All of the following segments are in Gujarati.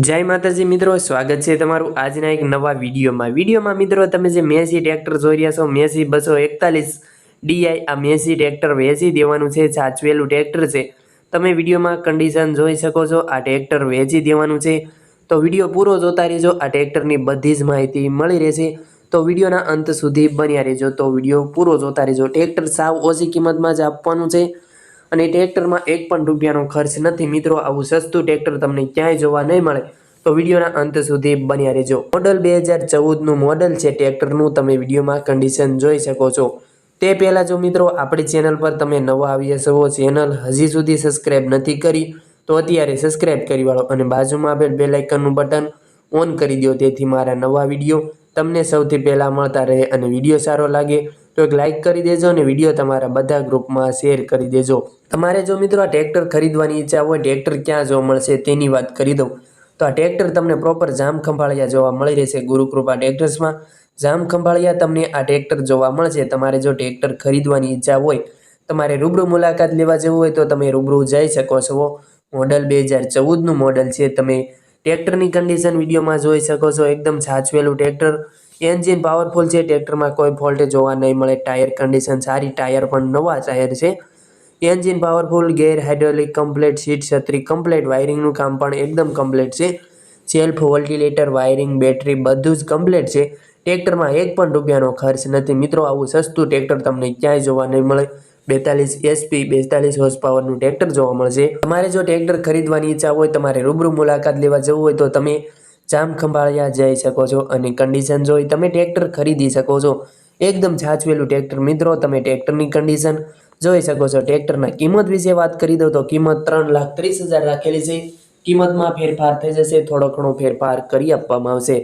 જય માતાજી મિત્રો, સ્વાગત છે તમારું આજના એક નવા વિડીયોમાં. વિડીયોમાં મિત્રો, તમે જે મેસી ટ્રેક્ટર જોઈ રહ્યા છો, મેસી બસો એકતાલીસ ડીઆઈ આ મેસી ટ્રેક્ટર વેચી દેવાનું છે, સાચવેલું ટ્રેક્ટર છે. તમે વિડીયોમાં કન્ડિશન જોઈ શકો છો, આ ટ્રેક્ટર વેચી દેવાનું છે. તો વીડિયો પૂરો જોતા રહેજો, આ ટ્રેક્ટરની બધી જ માહિતી મળી રહેશે. તો વિડીયોના અંત સુધી બન્યા રહેજો, તો વીડિયો પૂરો જોતા રહેજો. ટ્રેક્ટર સાવ ઓછી કિંમતમાં જ આપવાનું છે. અને ટ્રેક્ટરમાં એક પણ રૂપિયાનો ખર્ચ નથી. મિત્રો, આવું સસ્તું ટ્રેક્ટર તમને ક્યાંય જોવા નહીં મળે. તો વિડીયોના અંત સુધી બન્યા રહેજો. મોડલ બે હજાર ચૌદનું મોડલ છે ટ્રેક્ટરનું. તમે વિડીયોમાં કન્ડિશન જોઈ શકો છો. તે પહેલાં જો મિત્રો, આપણી ચેનલ પર તમે નવા આવ્યા છો, ચેનલ હજી સુધી સબસ્ક્રાઈબ નથી કરી, તો અત્યારે સબસ્ક્રાઈબ કરી વાળો અને બાજુમાં આપેલ બે લાઇકનનું બટન ઓન કરી દો. તેથી મારા નવા વીડિયો તમને સૌથી પહેલાં મળતા રહે અને વીડિયો સારો લાગે તો એક લાઇક કરી દેજો અને વીડિયો તમારા બધા ગ્રુપમાં શેર કરી દેજો. તમારે જો મિત્રો આ ટ્રેક્ટર ખરીદવાની ઈચ્છા હોય, ટ્રેક્ટર ક્યાં જોવા મળશે તેની વાત કરી દઉં. તો આ ટ્રેક્ટર તમને પ્રોપર જામ ખંભાળિયા જોવા મળી રહેશે ગુરુકૃપા ટ્રેક્ટર્સમાં. જામ ખંભાળિયા તમને આ ટ્રેક્ટર જોવા મળશે. તમારે જો ટ્રેક્ટર ખરીદવાની ઈચ્છા હોય, તમારે રૂબરૂ મુલાકાત લેવા જવું હોય તો તમે રૂબરૂ જઈ શકો છો. મોડલ બે હજાર ચૌદનું મોડલ છે. તમે ટ્રેક્ટરની કન્ડિશન વિડીયોમાં જોઈ શકો છો. એકદમ સાચવેલું ટ્રેક્ટર. એન્જિન પાવરફુલ છે. ટ્રેક્ટરમાં કોઈ ફોલ્ટ જોવા નહીં મળે. ટાયર કન્ડિશન સારી ટાયર પણ નવા ટાયર છે. Engine powerful gear hydraulic complete seat છત્રી કમ્પ્લેટ વાયરિંગનું કામ પણ એકદમ કમ્પ્લેટ છે. સેલ્ફ વોલ્ટિલેટર વાયરિંગ બેટરી બધું જ કમ્પ્લેટ છે. ટ્રેક્ટરમાં એક પણ રૂપિયાનો ખર્ચ નથી. મિત્રો, આવું સસ્તું ટ્રેક્ટર તમને ક્યાંય જોવા નહીં મળે. બેતાલીસ એસપી બેતાલીસ હોર્સ પાવરનું ટ્રેક્ટર જોવા મળશે. તમારે જો ટ્રેક્ટર ખરીદવાની ઈચ્છા હોય, તમારે રૂબરૂ મુલાકાત લેવા જવું હોય, તો તમે જામ ખંભાળિયા જઈ શકો છો અને કન્ડિશન જોઈ તમે ટ્રેક્ટર ખરીદી શકો છો. એકદમ છાચવેલું ટ્રેક્ટર મિત્રો, તમે ટ્રેક્ટરની કન્ડિશન જોઈ શકો છો, ટ્રેક્ટરના કિંમત વિશે વાત કરી દઉં તો કિંમત ત્રણ લાખ ત્રીસ હજાર રાખેલી છે. કિંમતમાં ફેરફાર થઈ જશે, થોડો ઘણો ફેરફાર કરી આપવામાં આવશે.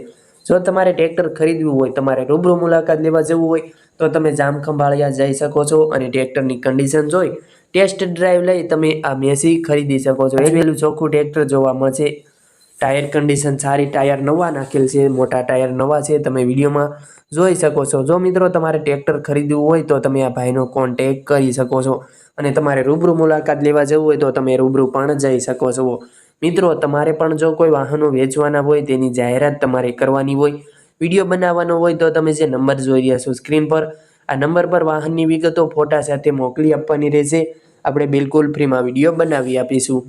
જો તમારે ટ્રેક્ટર ખરીદવું હોય, તમારે રૂબરૂ મુલાકાત લેવા જવું હોય, તો તમે જામ ખંભાળિયા જઈ શકો છો અને ટ્રેક્ટરની કન્ડિશન જોઈ. ટેસ્ટ ડ્રાઈવ લઈ તમે આ મેસી ખરીદી શકો છો. એ પેલું ચોખ્ખું ટ્રેક્ટર જોવા મળશે. ટાયર કન્ડિશન સારી, ટાયર નવા નાખેલ છે, મોટા ટાયર નવા છે, તમે વિડીયોમાં જોઈ શકો છો. જો મિત્રો તમારે ટ્રેક્ટર ખરીદવું હોય તો તમે આ ભાઈનો કોન્ટેક કરી શકો છો અને તમારે રૂબરૂ મુલાકાત લેવા જવું હોય તો તમે રૂબરૂ પણ જઈ શકો છો. મિત્રો, તમારે પણ જો કોઈ વાહનો વેચવાના હોય તેની જાહેરાત તમારે કરવાની હોય, વીડિયો બનાવવાનો હોય તો તમે જે નંબર જોઈ રહ્યા છો સ્ક્રીન પર, આ નંબર પર વાહનની વિગતો ફોટા સાથે મોકલી આપવાની રહેશે. આપણે બિલકુલ ફ્રીમાં વીડિયો બનાવી આપીશું.